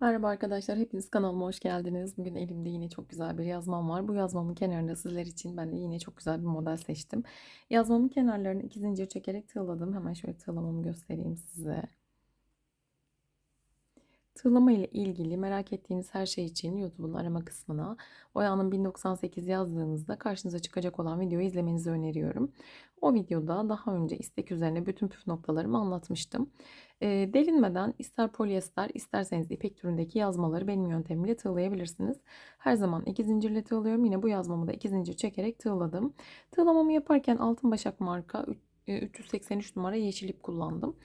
Merhaba arkadaşlar, hepiniz kanalıma hoş geldiniz. Bugün elimde yine çok güzel bir yazmam var. Bu yazmamın kenarında sizler için ben de yine çok güzel bir model seçtim. Yazmamın kenarlarını iki zincir çekerek tığladım. Hemen şöyle tığlamamı göstereyim size. Tığlama ile ilgili merak ettiğiniz her şey için YouTube'un arama kısmına Oya'nın 1098 yazdığınızda karşınıza çıkacak olan videoyu izlemenizi öneriyorum. O videoda daha önce istek üzerine bütün püf noktalarımı anlatmıştım. E, delinmeden ister polyester isterseniz ipek türündeki yazmaları benim yöntemimle tığlayabilirsiniz. Her zaman iki zincirle tığlıyorum. Yine bu yazmamı da iki zincir çekerek tığladım. Tığlamamı yaparken altın başak marka 383 numara yeşil ip kullandım.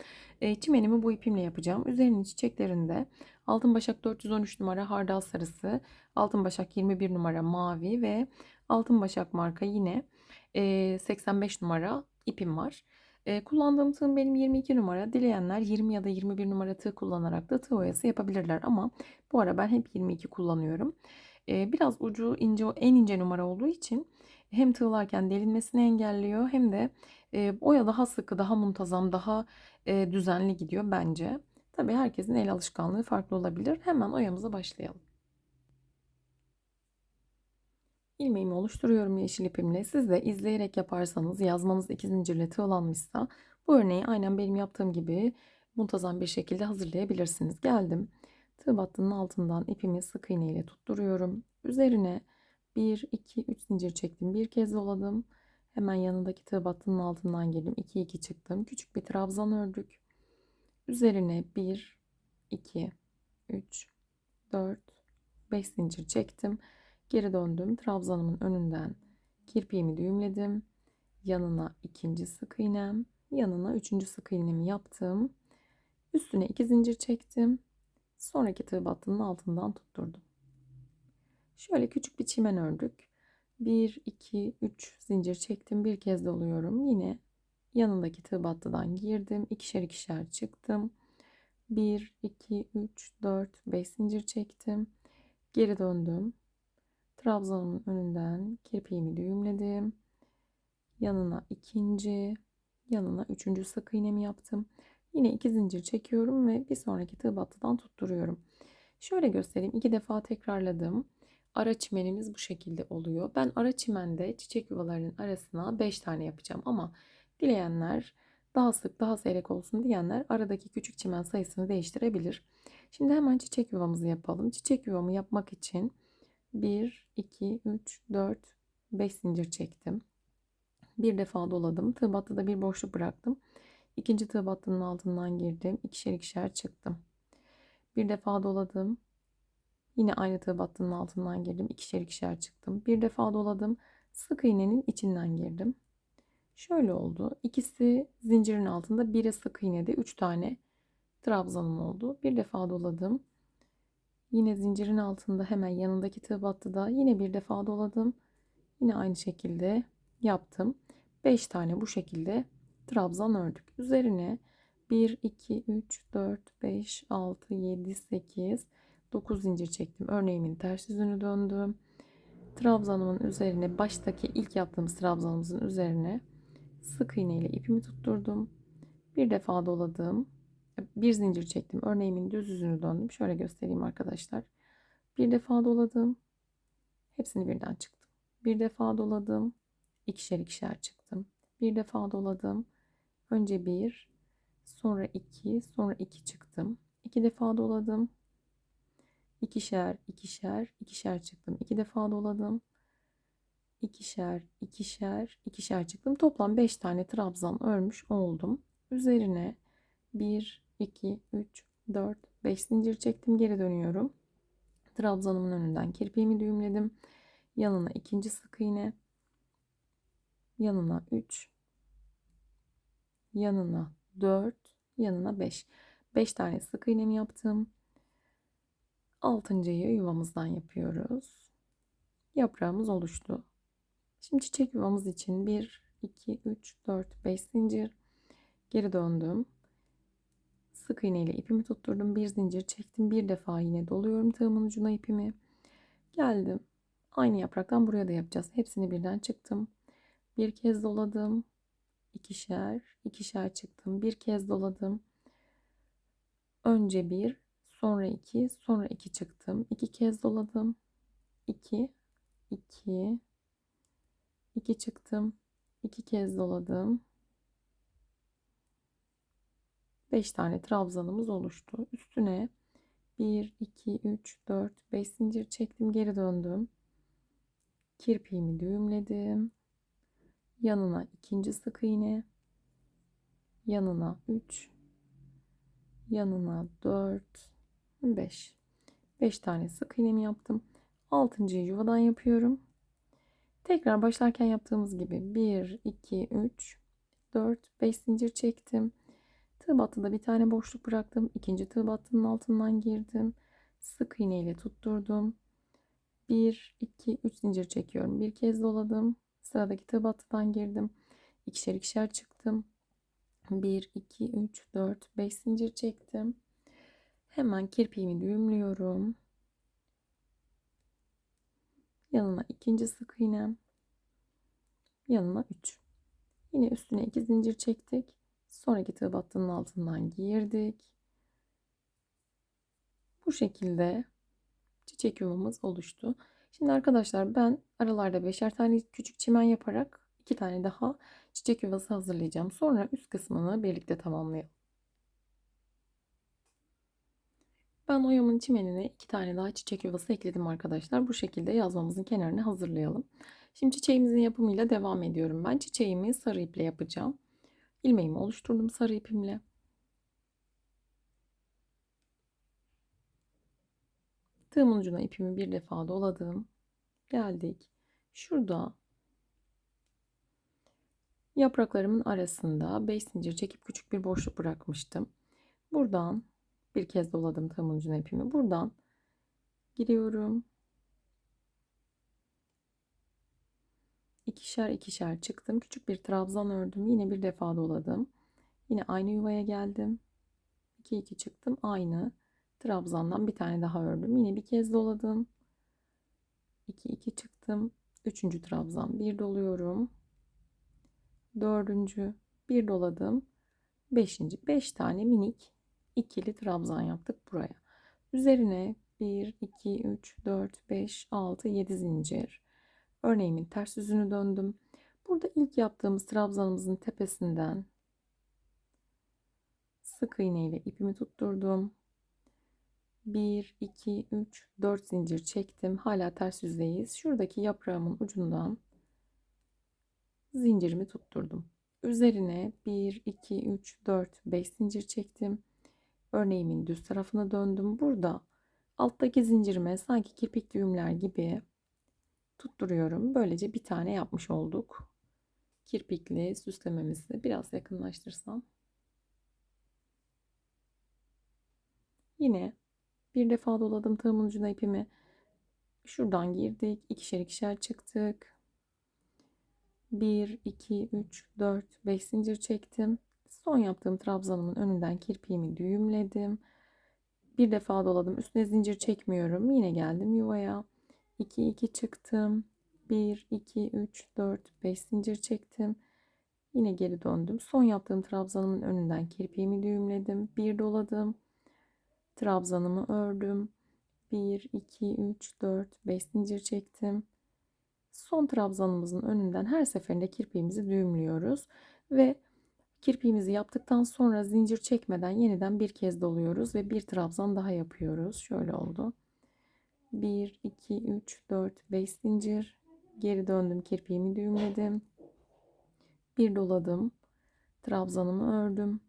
E, çimenimi bu ipimle yapacağım. Üzerinin çiçeklerinde altın başak 413 numara hardal sarısı, altın başak 21 numara mavi ve altın başak marka yine e, 85 numara ipim var. E, kullandığım tığım benim 22 numara. Dileyenler 20 ya da 21 numara tığ kullanarak da tığ oyası yapabilirler ama bu ara ben hep 22 kullanıyorum. E, biraz ucu ince en ince numara olduğu için hem tığlarken delinmesini engelliyor hem de e, oya daha sıkı, daha muntazam, daha e, düzenli gidiyor bence. Tabii herkesin el alışkanlığı farklı olabilir. Hemen oyamıza başlayalım. İlmeğimi oluşturuyorum yeşil ipimle. Siz de izleyerek yaparsanız yazmanız iki zincirle tığlanmışsa bu örneği aynen benim yaptığım gibi muntazam bir şekilde hazırlayabilirsiniz. Geldim. Tığ battının altından ipimi sık iğne ile tutturuyorum. Üzerine 1, 2, 3 zincir çektim. Bir kez doladım. Hemen yanındaki tığ battının altından girdim. 2, 2 çıktım. Küçük bir trabzan ördük. Üzerine 1, 2, 3, 4, 5 zincir çektim. Geri döndüm. Trabzanımın önünden kirpiğimi düğümledim. Yanına ikinci sık iğnem, yanına üçüncü sık iğnemi yaptım. Üstüne iki zincir çektim. Sonraki tığ battının altından tutturdum. Şöyle küçük bir çimen ördük. 1, 2, 3 zincir çektim. Bir kez doluyorum. Yine yanındaki tığ battıdan girdim. ikişer ikişer çıktım. 1, 2, 3, 4, 5 zincir çektim. Geri döndüm. Trabzanımın önünden kirpiğimi düğümledim. Yanına ikinci, yanına üçüncü sık iğnemi yaptım. Yine iki zincir çekiyorum ve bir sonraki tığ battıdan tutturuyorum. Şöyle göstereyim. iki defa tekrarladım. Ara çimenimiz bu şekilde oluyor. Ben ara çimende çiçek yuvalarının arasına 5 tane yapacağım ama dileyenler daha sık daha seyrek olsun diyenler aradaki küçük çimen sayısını değiştirebilir. Şimdi hemen çiçek yuvamızı yapalım. Çiçek yuvamı yapmak için 1, 2, 3, 4, 5 zincir çektim. Bir defa doladım. Tığ battıda bir boşluk bıraktım. İkinci tığ battının altından girdim. İkişer ikişer çıktım. Bir defa doladım. Yine aynı tığ battının altından girdim. İkişer ikişer çıktım. Bir defa doladım. Sık iğnenin içinden girdim. Şöyle oldu. İkisi zincirin altında. Biri sık iğnede. Üç tane trabzanım oldu. Bir defa doladım. Yine zincirin altında hemen yanındaki tığ battıda yine bir defa doladım. Yine aynı şekilde yaptım. 5 tane bu şekilde trabzan ördük. Üzerine 1, 2, 3, 4, 5, 6, 7, 8, 9 zincir çektim. Örneğimin ters yüzünü döndüm. Trabzanımın üzerine baştaki ilk yaptığımız trabzanımızın üzerine sık iğne ile ipimi tutturdum. Bir defa doladım. Bir zincir çektim. Örneğimin düz yüzünü döndüm. Şöyle göstereyim arkadaşlar. Bir defa doladım. Hepsini birden çıktım. Bir defa doladım. İkişer ikişer çıktım. Bir defa doladım. Önce bir, sonra iki, sonra iki çıktım. İki defa doladım ikişer, ikişer, ikişer çıktım. İki defa doladım. İkişer, ikişer, ikişer çıktım. Toplam 5 tane trabzan örmüş oldum. Üzerine 1, 2, 3, 4, 5 zincir çektim. Geri dönüyorum. Trabzanımın önünden kirpiğimi düğümledim. Yanına ikinci sık iğne. Yanına 3. Yanına 4. Yanına 5. 5 tane sık iğnemi yaptım. Altıncıyı yuvamızdan yapıyoruz. Yaprağımız oluştu. Şimdi çiçek yuvamız için 1, 2, 3, 4, 5 zincir. Geri döndüm. Sık iğne ile ipimi tutturdum. Bir zincir çektim. Bir defa yine doluyorum tığımın ucuna ipimi. Geldim. Aynı yapraktan buraya da yapacağız. Hepsini birden çıktım. Bir kez doladım. ikişer, ikişer çıktım. Bir kez doladım. Önce bir, sonra 2, sonra 2 çıktım. 2 kez doladım. 2, 2, 2 çıktım. 2 kez doladım. 5 tane trabzanımız oluştu. Üstüne 1, 2, 3, 4, 5 zincir çektim. Geri döndüm. Kirpiğimi düğümledim. Yanına ikinci sık iğne. Yanına 3. Yanına 4. 5. 5 tane sık iğnemi yaptım. 6. yuvadan yapıyorum. Tekrar başlarken yaptığımız gibi 1, 2, 3, 4, 5 zincir çektim. Tığ bir tane boşluk bıraktım. İkinci tığ battının altından girdim. Sık iğne ile tutturdum. 1, 2, 3 zincir çekiyorum. Bir kez doladım. Sıradaki tığ girdim. İkişer ikişer çıktım. 1, 2, 3, 4, 5 zincir çektim. Hemen kirpiğimi düğümlüyorum. Yanına ikinci sık iğnem. Yanına 3. Yine üstüne 2 zincir çektik. Sonraki tığ altından girdik. Bu şekilde çiçek yuvamız oluştu. Şimdi arkadaşlar ben aralarda beşer tane küçük çimen yaparak iki tane daha çiçek yuvası hazırlayacağım. Sonra üst kısmını birlikte tamamlayalım. Ben oyamın çimenine iki tane daha çiçek yuvası ekledim arkadaşlar. Bu şekilde yazmamızın kenarını hazırlayalım. Şimdi çiçeğimizin yapımıyla devam ediyorum. Ben çiçeğimi sarı iple yapacağım. İlmeğimi oluşturdum sarı ipimle. Tığımın ucuna ipimi bir defa doladım. Geldik. Şurada yapraklarımın arasında 5 zincir çekip küçük bir boşluk bırakmıştım. Buradan bir kez doladım tığımın ucuna ipimi. Buradan giriyorum. İkişer ikişer çıktım. Küçük bir trabzan ördüm. Yine bir defa doladım. Yine aynı yuvaya geldim. 2 2 çıktım. Aynı trabzandan bir tane daha ördüm. Yine bir kez doladım. 2 2 çıktım. Üçüncü trabzan bir doluyorum. Dördüncü bir doladım. Beşinci beş tane minik ikili trabzan yaptık buraya. Üzerine 1 2 3 4 5 6 7 zincir. Örneğimin ters yüzünü döndüm. Burada ilk yaptığımız trabzanımızın tepesinden sık iğne ile ipimi tutturdum. 1, 2, 3, 4 zincir çektim. Hala ters yüzdeyiz. Şuradaki yaprağımın ucundan zincirimi tutturdum. Üzerine 1, 2, 3, 4, 5 zincir çektim. Örneğimin düz tarafına döndüm. Burada alttaki zincirime sanki kirpik düğümler gibi tutturuyorum. Böylece bir tane yapmış olduk. Kirpikli süslememizi biraz yakınlaştırsam. Yine bir defa doladım tığımın ucuna ipimi. Şuradan girdik. ikişer ikişer çıktık. 1, 2, 3, 4, 5 zincir çektim. Son yaptığım trabzanımın önünden kirpiğimi düğümledim. Bir defa doladım. Üstüne zincir çekmiyorum. Yine geldim yuvaya. 2, 2 çıktım. 1, 2, 3, 4, 5 zincir çektim. Yine geri döndüm. Son yaptığım trabzanımın önünden kirpiğimi düğümledim. Bir doladım. Trabzanımı ördüm. 1, 2, 3, 4, 5 zincir çektim. Son trabzanımızın önünden her seferinde kirpiğimizi düğümlüyoruz. Ve kirpiğimizi yaptıktan sonra zincir çekmeden yeniden bir kez doluyoruz. Ve bir trabzan daha yapıyoruz. Şöyle oldu. 1, 2, 3, 4, 5 zincir. Geri döndüm kirpiğimi düğümledim. Bir doladım. Trabzanımı ördüm.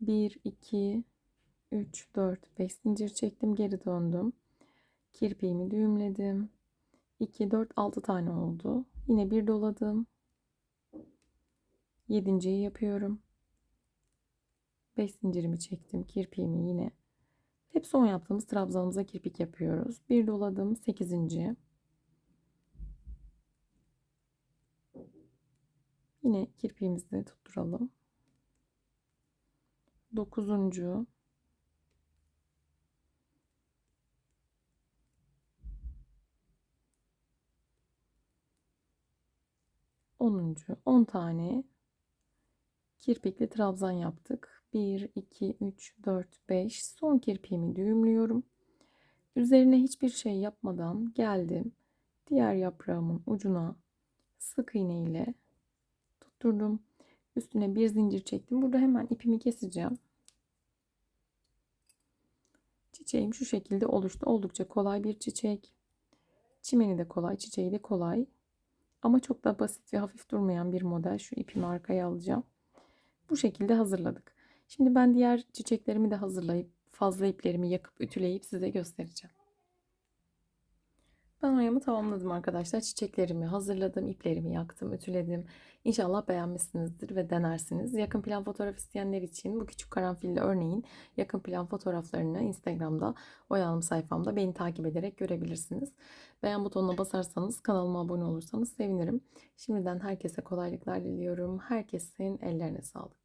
1, 2, 3, 4, 5 zincir çektim. Geri döndüm. Kirpiğimi düğümledim. 2, 4, 6 tane oldu. Yine bir doladım. 7.yi yapıyorum. 5 zincirimi çektim. Kirpiğimi yine. Hep son yaptığımız trabzanımıza kirpik yapıyoruz. Bir doladım. 8. Yine kirpiğimizi tutturalım. 9. 10. 10 tane kirpikli trabzan yaptık. 1, 2, 3, 4, 5. Son kirpiğimi düğümlüyorum. Üzerine hiçbir şey yapmadan geldim. Diğer yaprağımın ucuna sık iğne ile tutturdum. Üstüne bir zincir çektim. Burada hemen ipimi keseceğim. Çiçeğim şu şekilde oluştu. Oldukça kolay bir çiçek. Çimeni de kolay, çiçeği de kolay. Ama çok da basit ve hafif durmayan bir model. Şu ipimi arkaya alacağım. Bu şekilde hazırladık. Şimdi ben diğer çiçeklerimi de hazırlayıp fazla iplerimi yakıp ütüleyip size göstereceğim. Ben oyamı tamamladım arkadaşlar. Çiçeklerimi hazırladım, iplerimi yaktım, ütüledim. İnşallah beğenmişsinizdir ve denersiniz. Yakın plan fotoğraf isteyenler için bu küçük karanfilli örneğin yakın plan fotoğraflarını Instagram'da Oya sayfamda beni takip ederek görebilirsiniz. Beğen butonuna basarsanız kanalıma abone olursanız sevinirim. Şimdiden herkese kolaylıklar diliyorum. Herkesin ellerine sağlık.